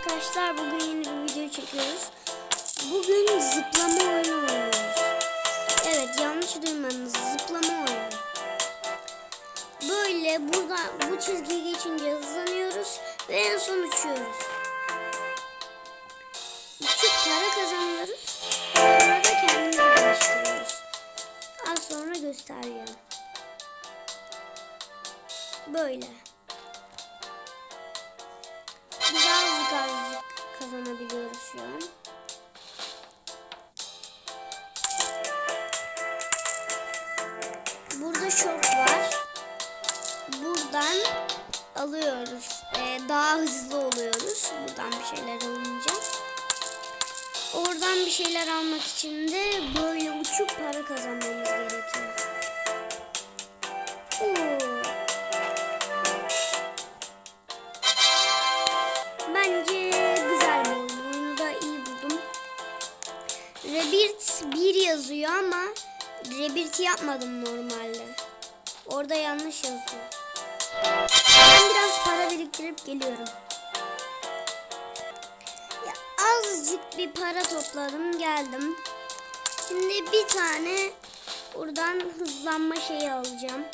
arkadaşlar bugün yeni bir video çekiyoruz. Bugün zıplama oyunu oynuyoruz. Evet yanlış duymadınız zıplama oyunu. Böyle burada bu çizgiyi geçince hızlanıyoruz ve en son uçuyoruz. Uçup para kazanıyoruz. Sonra da kendimizi geliştiriyoruz. Az sonra göstereceğim. Böyle. Alıyoruz. Ee, daha hızlı oluyoruz. Buradan bir şeyler alınca. Oradan bir şeyler almak için de böyle uçup para kazanmamız gerekiyor. Oo. Bence güzel bir oyun. Oyunu da iyi buldum. Rebirth 1 yazıyor ama Rebirth yapmadım normalde. Orada yanlış yazıyor. Ben biraz para biriktirip geliyorum. Ya azıcık bir para topladım geldim. Şimdi bir tane buradan hızlanma şeyi alacağım.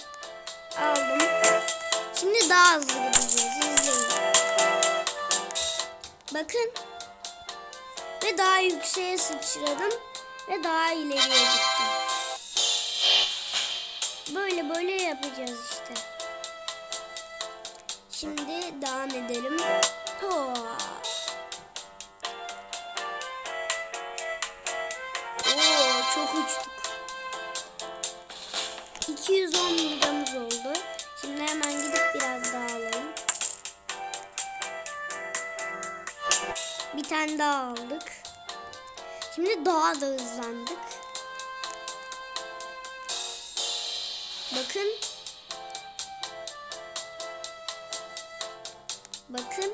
Aldım. Şimdi daha hızlı gideceğiz. İzleyin. Bakın. Ve daha yükseğe sıçradım. Ve daha ileriye gittim. Böyle böyle yapacağız işte. Şimdi devam edelim. Ho. Oo, çok uçtuk. 210 liramız oldu. Şimdi hemen gidip biraz daha alalım. Bir tane daha aldık. Şimdi daha da hızlandık. Bakın. Bakın.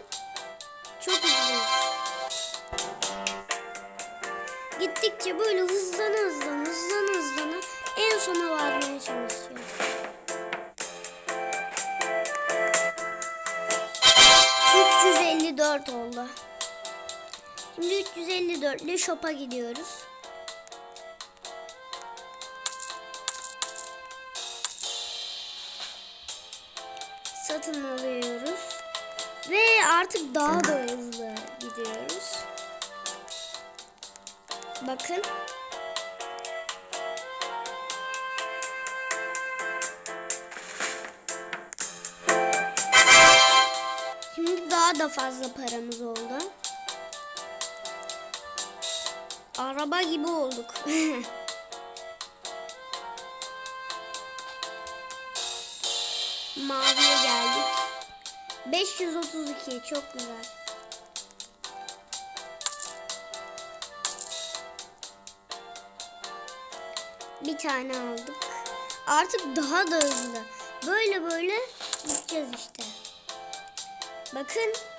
Çok hızlıyız. Gittikçe böyle hızlan hızlan hızlan hızlan en sona varmaya çalışıyoruz. ...354 oldu. Şimdi 354 ile shop'a gidiyoruz. Satın alıyoruz. Ve artık daha da hızlı gidiyoruz. Bakın. Şimdi daha da fazla paramız oldu. Araba gibi olduk. Geldik. 532 çok güzel. Bir tane aldık. Artık daha da hızlı. Böyle böyle gideceğiz işte. Bakın.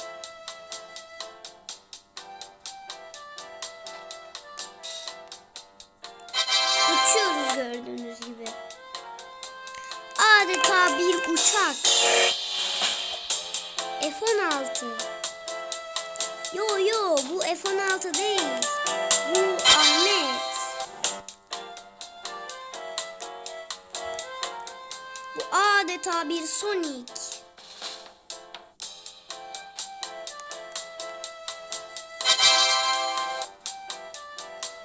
F-16. Yo yo bu F-16 değil. Bu Ahmet. Bu adeta bir Sonic.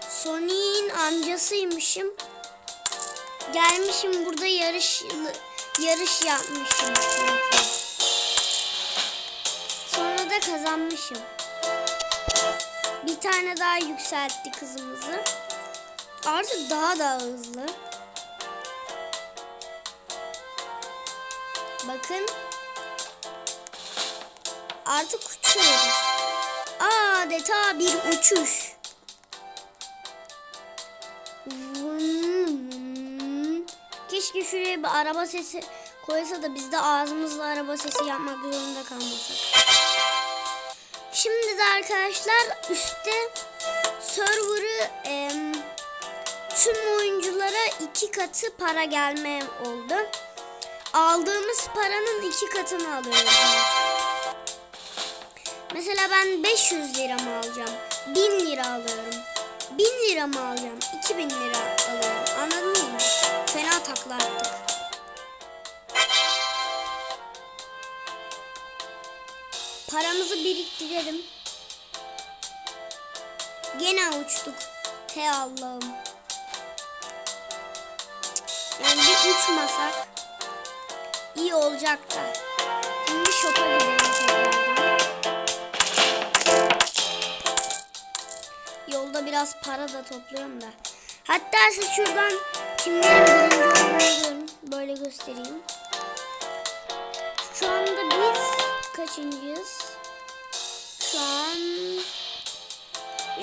Sonic'in amcasıymışım. Gelmişim burada yarış yarış yapmışım çünkü. Da kazanmışım. Bir tane daha yükseltti kızımızı. Artık daha da hızlı. Bakın. Artık uçuyoruz. Adeta bir uçuş. Keşke şuraya bir araba sesi koysa da biz de ağzımızla araba sesi yapmak zorunda kalmasak. Şimdi de arkadaşlar üstte server'ı em, tüm oyunculara iki katı para gelme oldu. Aldığımız paranın iki katını alıyoruz. Mesela ben 500 lira mı alacağım? 1000 lira alıyorum. 1000 lira mı alacağım? 2000 lira alıyorum. Anladın mı? Fena takla attık. Paramızı biriktirelim. Gene uçtuk. He Allah'ım. Yani bir uçmasak iyi olacak da. Şimdi şopa gidelim tekrardan. Yolda biraz para da topluyorum da. Hatta size şuradan kimlerin birinci olduğunu. Böyle göstereyim. Kaçıncıyız? Şu an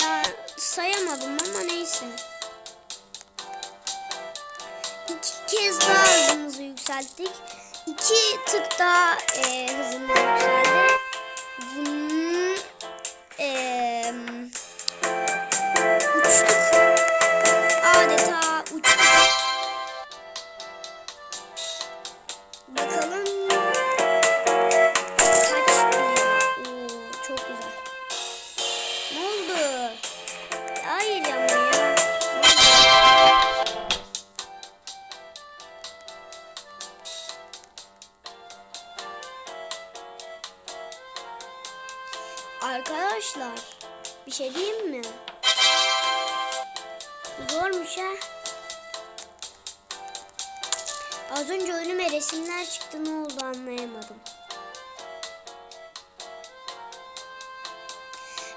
ya sayamadım ama neyse. İki kez daha hızımızı yükselttik. İki tık daha e, hızımız yükseldi. Vın, Arkadaşlar bir şey diyeyim mi? Zormuş ha. Az önce önüme resimler çıktı ne oldu anlayamadım.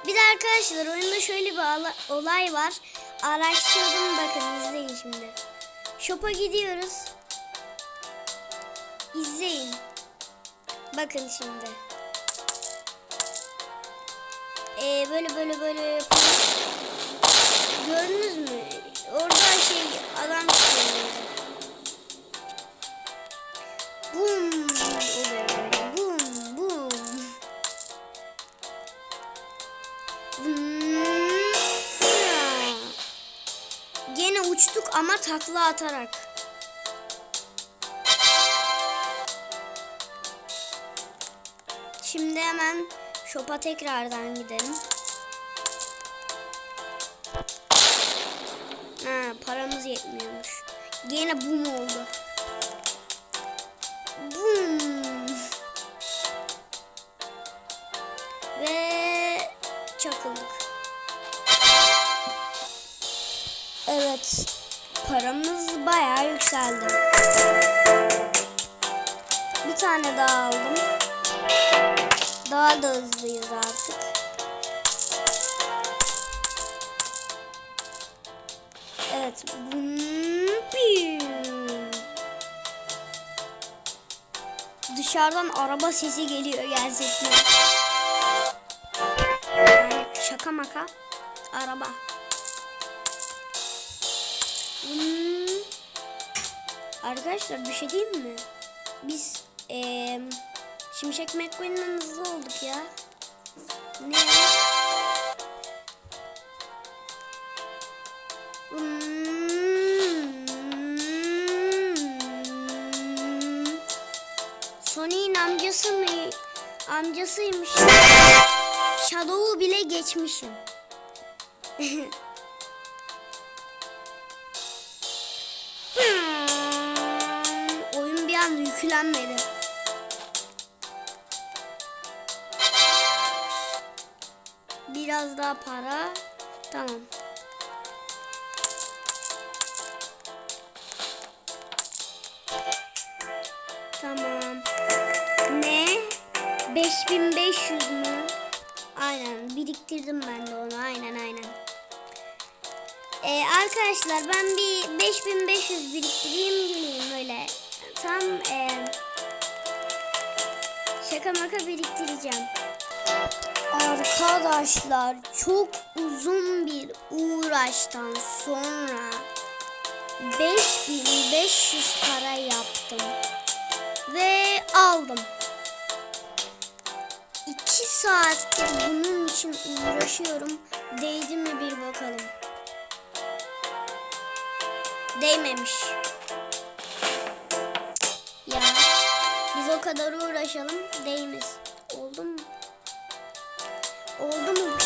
Bir de arkadaşlar oyunda şöyle bir olay var. Araştırdım bakın izleyin şimdi. Shop'a gidiyoruz. İzleyin. Bakın şimdi. Ee, böyle böyle böyle yapıyoruz. Gördünüz mü? Orada şey adam çıkıyor. Bum oluyor böyle. Bum bum. Gene uçtuk ama takla atarak. Şimdi hemen shop'a tekrardan gidelim. Ha, paramız yetmiyormuş. Gene bum oldu. Bum. Ve çakıldık. Evet. Paramız bayağı yükseldi. Bir tane daha aldım. Daha da hızlıyız artık. Evet. Dışarıdan araba sesi geliyor gerçekten. Yani şaka maka araba. Hmm. Arkadaşlar bir şey diyeyim mi? Biz eee Şimşek McQueen'den hızlı olduk ya. Ne? Hmm. Sony'in amcası mı? Amcasıymış. Shadow'u bile geçmişim. Hmm. Oyun bir an yüklenmedi. Biraz daha para. Tamam. Tamam. Ne? 5500 mü? Aynen biriktirdim ben de onu. Aynen aynen. Ee, arkadaşlar ben bir 5500 biriktireyim geleyim öyle. Tam e, şaka maka biriktireceğim. Arkadaşlar çok uzun bir uğraştan sonra 5500 para yaptım ve aldım. 2 saattir bunun için uğraşıyorum. Değdi mi bir bakalım. Değmemiş. Ya biz o kadar uğraşalım değmez. Oldu mu? Oldu mu?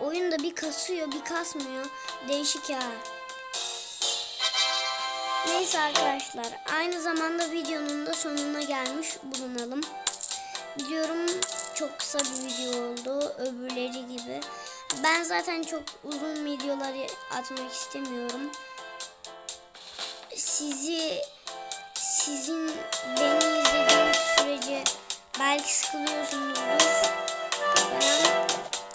Oyunda bir kasıyor bir kasmıyor. Değişik ya. Neyse arkadaşlar aynı zamanda videonun da sonuna gelmiş bulunalım. Biliyorum çok kısa bir video oldu öbürleri gibi. Ben zaten çok uzun videoları atmak istemiyorum. Sizi sizin beni izlediğiniz sürece belki sıkılıyorsunuzdur. Falan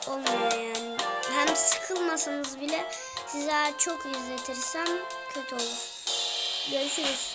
olmuyor yani. Hem sıkılmasanız bile size çok izletirsem kötü olur. Görüşürüz.